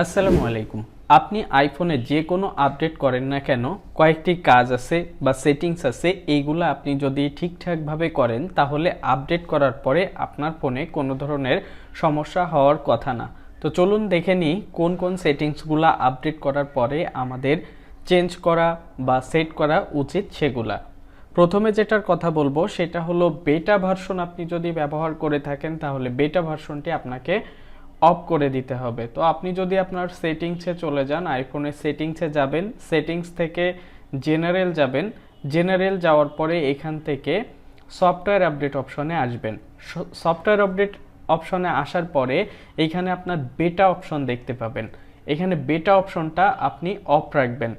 আসসালামু আলাইকুম। আপনি আইফোনে যে কোনো আপডেট করেন না কেন, কয়েকটি কাজ আছে বা সেটিংস আছে এইগুলো আপনি যদি ঠিকঠাকভাবে করেন, তাহলে আপডেট করার পরে আপনার ফোনে কোনো ধরনের সমস্যা হওয়ার কথা না। তো চলুন দেখে নিই কোন কোন সেটিংসগুলো আপডেট করার পরে আমাদের চেঞ্জ করা বা সেট করা উচিত সেগুলা। প্রথমে যেটার কথা বলব, সেটা হলো বেটা ভার্সন আপনি যদি ব্যবহার করে থাকেন, তাহলে বেটা ভার্সনটি আপনাকে অফ করে দিতে হবে। তো আপনি যদি আপনার সেটিংসে চলে যান আইফোনের সেটিংসে যাবেন, সেটিংস থেকে জেনারেল যাবেন জেনারেল যাওয়ার পরে এখান থেকে সফটওয়্যার আপডেট অপশনে আসবেন। সফটওয়্যার আপডেট অপশনে আসার পরে এইখানে আপনার বেটা অপশন দেখতে পাবেন। এখানে বেটা অপশনটা আপনি অফ রাখবেন।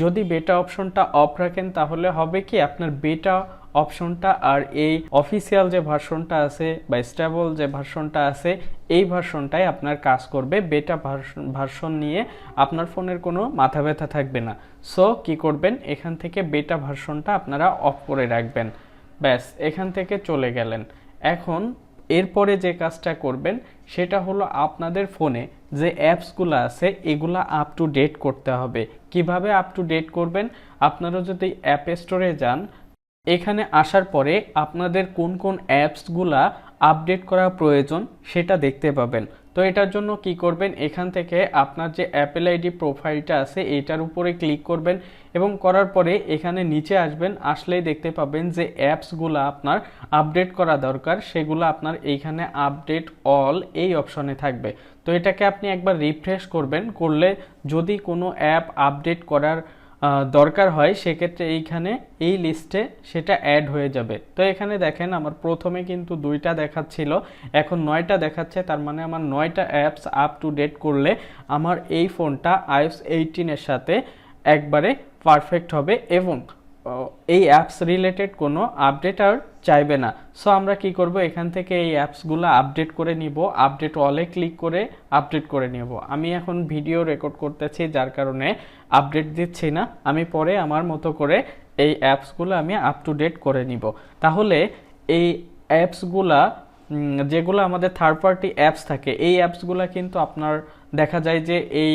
যদি বেটা অপশনটা অফ রাখেন, তাহলে হবে কি? আপনার বেটা অপশনটা আর এই অফিসিয়াল যে ভার্সনটা আছে বা স্টেবল যে ভার্সনটা আছে, এই ভার্সনটাই আপনার কাজ করবে। বেটা ভার্সন নিয়ে আপনার ফোনের কোনো মাথা ব্যথা থাকবে না। সো কি করবেন? এখান থেকে বেটা ভার্সনটা আপনারা অফ করে রাখবেন। ব্যাস, এখান থেকে চলে গেলেন। এখন, এরপরে যে কাজটা করবেন, সেটা হলো আপনাদের ফোনে যে অ্যাপসগুলো আছে, এগুলো আপ টু ডেট করতে হবে। কীভাবে আপ টু ডেট করবেন? আপনারা যদি অ্যাপ স্টোরে যান এখানে আসার পরে আপনাদের কোন কোন অ্যাপসগুলা আপডেট করা প্রয়োজন সেটা দেখতে পাবেন। তো এটার জন্য কি করবেন? এখান থেকে আপনার যে অ্যাপেল আইডি প্রোফাইলটা আছে, এটার উপরে ক্লিক করবেন এবং করার পরে এখানে নিচে আসবেন, আসলেই দেখতে পাবেন যে অ্যাপসগুলো আপনার আপডেট করা দরকার, সেগুলো আপনার এইখানে আপডেট অল এই অপশনে থাকবে। তো এটাকে আপনি একবার রিফ্রেশ করবেন, করলে যদি কোনো অ্যাপ আপডেট করার দরকার হয়, সেক্ষেত্রে এইখানে এই লিস্টে সেটা অ্যাড হয়ে যাবে। তো এখানে দেখেন আমার প্রথমে কিন্তু দুইটা দেখাচ্ছিল, এখন নয়টা দেখাচ্ছে, তার মানে আমার নয়টা অ্যাপস আপ টু ডেট করলে আমার এই ফোনটা আইস এইটিনের সাথে একবারে পারফেক্ট হবে এবং এই অ্যাপস রিলেটেড কোনো আপডেট আর চাইবে না। সো আমরা কি করব? এখান থেকে এই অ্যাপসগুলো আপডেট করে নিব। আপডেট অলে ক্লিক করে আপডেট করে নেব। আমি এখন ভিডিও রেকর্ড করতেছি, যার কারণে আপডেট দিচ্ছি না। আমি পরে আমার মতো করে এই অ্যাপসগুলো আমি আপ টু ডেট করে নিব। তাহলে এই অ্যাপসগুলা যেগুলো আমাদের থার্ড পার্টি অ্যাপস থাকে, এই অ্যাপসগুলো কিন্তু আপনার দেখা যায় যে এই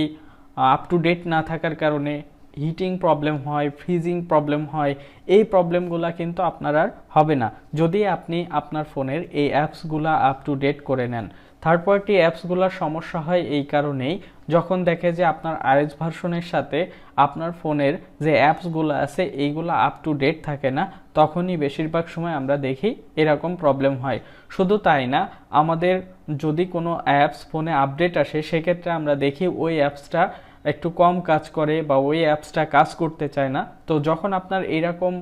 আপ টু ডেট না থাকার কারণে হিটিং প্রবলেম হয় ফ্রিজিং প্রবলেম হয়, এই প্রবলেমগুলো কিন্তু আপনার আর হবে না। যদি আপনি আপনার ফোনের এই অ্যাপসগুলো আপ টু ডেট করে নেন। থার্ড পার্টি অ্যাপসগুলোর সমস্যা হয় এই কারণেই, যখন দেখে যে আপনার আরএস ভার্সনের সাথে আপনার ফোনের যে অ্যাপসগুলো আছে, এইগুলো আপ টু ডেট থাকে না, তখনই বেশিরভাগ সময় আমরা দেখি এরকম প্রবলেম হয়। শুধু তাই না, আমাদের যদি কোনো অ্যাপস ফোনে আপডেট আসে, সেক্ষেত্রে আমরা দেখি ওই অ্যাপসটা একটু কম কাজ করে বা ওই অ্যাপসটা কাজ করতে চায় না, তো যখন আপনার এরকম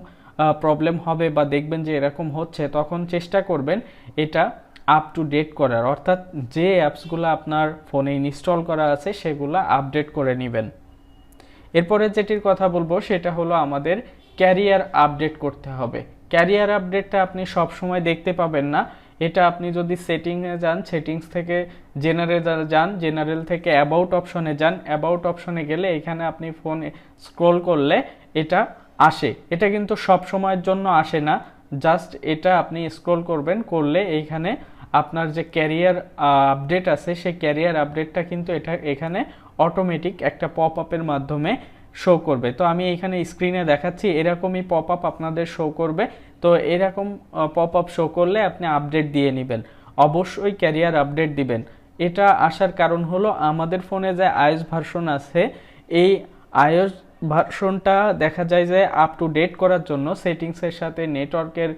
প্রবলেম হবে বা দেখবেন যে এরকম হচ্ছে, তখন চেষ্টা করবেন এটা আপ টু ডেট করার। অর্থাৎ যে অ্যাপসগুলো আপনার ফোনে ইনস্টল করা আছে, সেগুলো আপডেট করে নেবেন। এরপরে যেটির কথা বলব, সেটা হলো আমাদের ক্যারিয়ার আপডেট করতে হবে। ক্যারিয়ার আপডেটটা আপনি সব সময় দেখতে পাবেন না। এটা আপনি যদি সেটিংয়ে যান সেটিংস থেকে জেনারেল যান জেনারেল থেকে অ্যাবাউট অপশনে যান অ্যাবাউট অপশনে গেলে এখানে আপনি ফোনে স্ক্রল করলে এটা আসে। এটা কিন্তু সব সময়ের জন্য আসে না। জাস্ট এটা আপনি স্ক্রল করবেন, করলে এইখানে আপনার যে ক্যারিয়ার আপডেট আছে, সেই ক্যারিয়ার আপডেটটা কিন্তু এটা এখানে অটোমেটিক একটা পপ আপের মাধ্যমে শো করবে। তো আমি এখানে স্ক্রিনে দেখাচ্ছি, এরকমই পপ আপ আপনাদের শো করবে। তো এরকম পপ আপ শো করলে আপনি আপডেট দিয়ে নেবেন। অবশ্যই ক্যারিয়ার আপডেট দিবেন। এটা আসার কারণ হলো আমাদের ফোনে যে আইএস ভার্সন আছে, এই আইএস ভার্সনটা দেখা যায় যে আপ টু ডেট করার জন্য সেটিংসের সাথে নেটওয়ার্কের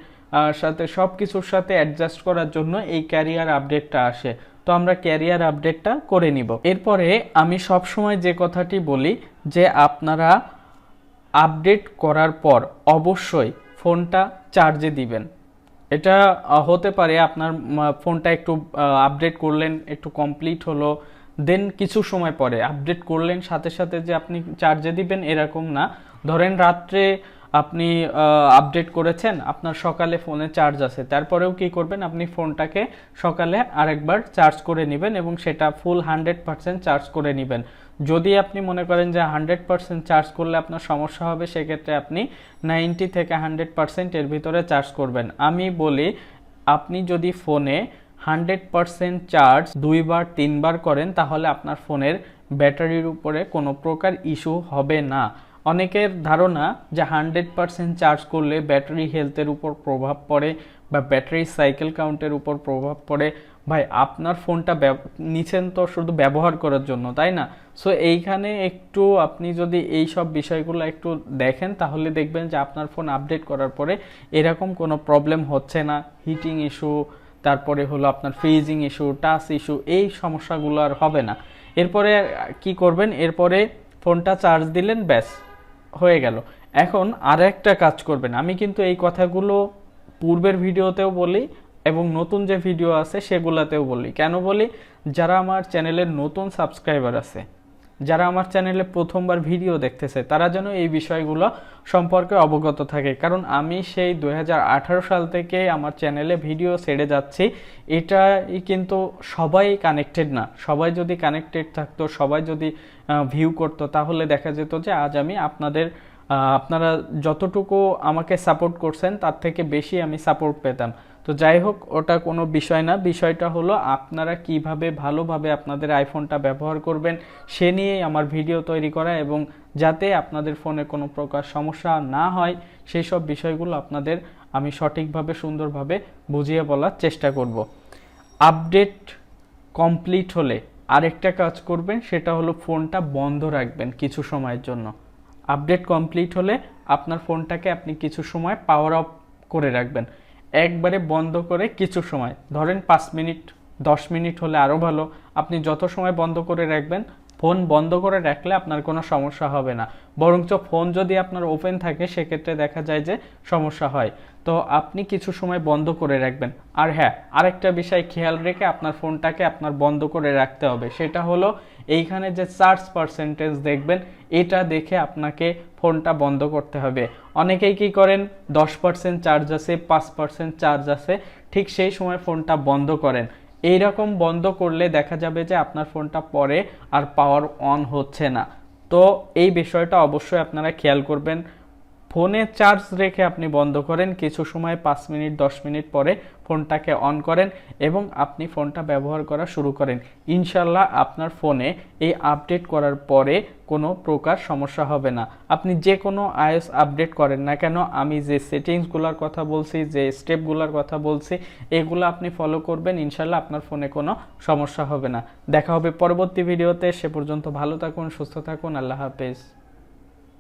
সাথে সব কিছুর সাথে অ্যাডজাস্ট করার জন্য এই ক্যারিয়ার আপডেটটা আসে। তো আমরা ক্যারিয়ার আপডেটটা করে নিব। এরপরে আমি সব সময় যে কথাটি বলি যে আপনারা আপডেট করার পর অবশ্যই ফোনটা চার্জে দিবেন। এটা হতে পারে আপনার ফোনটা একটু আপডেট করলেন, একটু কমপ্লিট হলো, দেন কিছু সময় পরে আপডেট করলেন, সাথে সাথে যে আপনি চার্জে দিবেন এরকম না। ধরেন রাত্রে আপনি আপডেট করেছেন, আপনার সকালে ফোনে চার্জ আছে। তারপরেও কি করবেন, আপনি ফোনটাকে সকালে আরেকবার চার্জ করে নেবেন এবং সেটা ফুল হান্ড্রেড পার্সেন্ট চার্জ করে নেবেন। যদি আপনি মনে করেন যে হান্ড্রেড পার্সেন্ট চার্জ করলে আপনার সমস্যা হবে, সেক্ষেত্রে আপনি নাইনটি থেকে হান্ড্রেড পার্সেন্ট এর ভিতরে চার্জ করবেন। আমি বলি, আপনি যদি ফোনে হান্ড্রেড পার্সেন্ট চার্জ দুইবার, তিনবার করেন, তাহলে আপনার ফোনের ব্যাটারির উপরে কোনো প্রকার ইস্যু হবে না। অনেকের ধারণা যে হান্ড্রেড পারসেন্ট চার্জ করলে ব্যাটারি হেলথের উপর প্রভাব পড়ে বা ব্যাটারি সাইকেল কাউন্টের উপর প্রভাব পড়ে। ভাই, আপনার ফোনটা নিছেন তো শুধু ব্যবহার করার জন্য, তাই না? সো এইখানে একটু আপনি যদি এই সব বিষয়গুলো একটু দেখেন, তাহলে দেখবেন যে আপনার ফোন আপডেট করার পরে এরকম কোনো প্রবলেম হচ্ছে না। হিটিং ইস্যু তারপরে হলো আপনার ফ্রিজিং ইস্যু টাচ ইস্যু এই সমস্যাগুলো আর হবে না। এরপরে কি করবেন? এরপরে ফোনটা চার্জ দিলেন, ব্যাস। হয়ে গেল। এখন আর একটা কাজ করবেন। আমি কিন্তু এই কথাগুলো পূর্বের ভিডিওতেও বলি এবং নতুন যে ভিডিও আছে সেগুলাতেও বলি। কেন বলি? যারা আমার চ্যানেলের নতুন সাবস্ক্রাইবার আছে যারা আমার চ্যানেলে প্রথমবার ভিডিও দেখতেছে, তারা যেন এই বিষয়গুলো সম্পর্কে অবগত থাকে। কারণ আমি সেই দু হাজার আঠারো সাল থেকে আমার চ্যানেলে ভিডিও ছেড়ে যাচ্ছি। এটাই কিন্তু সবাই কানেক্টেড না। সবাই যদি কানেক্টেড থাকতো, সবাই যদি ভিউ করতো, তাহলে দেখা যেত যে আজ আমি আপনাদের আপনারা যতটুকু আমাকে সাপোর্ট করছেন, তার থেকে বেশি আমি সাপোর্ট পেতাম। তো যাই হোক, ওটা কোনো বিষয় না। বিষয়টা হলো আপনারা কীভাবে ভালোভাবে আপনাদের আইফোনটা ব্যবহার করবেন, সে নিয়েই আমার ভিডিও তৈরি করা এবং যাতে আপনাদের ফোনে কোনো প্রকার সমস্যা না হয় সেই সব বিষয়গুলো আপনাদের আমি সঠিকভাবে, সুন্দরভাবে বুঝিয়ে বলার চেষ্টা করব। আপডেট কমপ্লিট হলে আরেকটা কাজ করবেন, সেটা হলো ফোনটা বন্ধ রাখবেন কিছু সময়ের জন্য। আপডেট কমপ্লিট হলে আপনার ফোনটাকে আপনি কিছু সময় পাওয়ার অফ করে রাখবেন। একবারে বন্ধ করে কিছু সময়, ধরেন পাঁচ মিনিট, দশ মিনিট হলে আরও ভালো। আপনি যত সময় বন্ধ করে রাখবেন ফোন বন্ধ করে রাখলে আপনার কোনো সমস্যা হবে না। বরঞ্চ ফোন যদি আপনার ওপেন থাকে, সেক্ষেত্রে দেখা যায় যে সমস্যা হয়। তো আপনি কিছু সময় বন্ধ করে রাখবেন। আর হ্যাঁ আরেকটা বিষয় খেয়াল রেখে আপনার ফোনটাকে আপনার বন্ধ করে রাখতে হবে। সেটা হলো, এইখানে যে চার্জ পার্সেন্টেজ দেখবেন, এটা দেখে আপনাকে ফোনটা বন্ধ করতে হবে। অনেকেই কি করেন, দশ পার্সেন্ট চার্জ আছে, পাঁচ পার্সেন্ট চার্জ আছে, ঠিক সেই সময় ফোনটা বন্ধ করেন। এই রকম বন্ধ করলে দেখা যাবে যে আপনার ফোনটা পরে আর পাওয়ার অন হচ্ছে না। তো এই বিষয়টা অবশ্যই আপনারা খেয়াল করবেন। ফোনে চার্জ রেখে আপনি বন্ধ করেন, কিছু সময় পাঁচ মিনিট, দশ মিনিট পরে ফোনটাকে অন করেন এবং আপনি ফোনটা ব্যবহার করা শুরু করেন। ইনশাল্লাহ আপনার ফোনে এই আপডেট করার পরে কোনো প্রকার সমস্যা হবে না। আপনি যে কোনো আইএস আপডেট করেন না কেন, আমি যে সেটিংসগুলোর কথা বলছি, যে স্টেপগুলোর কথা বলছি, এগুলো আপনি ফলো করবেন, ইনশাল্লাহ আপনার ফোনে কোনো সমস্যা হবে না। দেখা হবে পরবর্তী ভিডিওতে, সে পর্যন্ত ভালো থাকুন, সুস্থ থাকুন, আল্লাহ হাফেজ।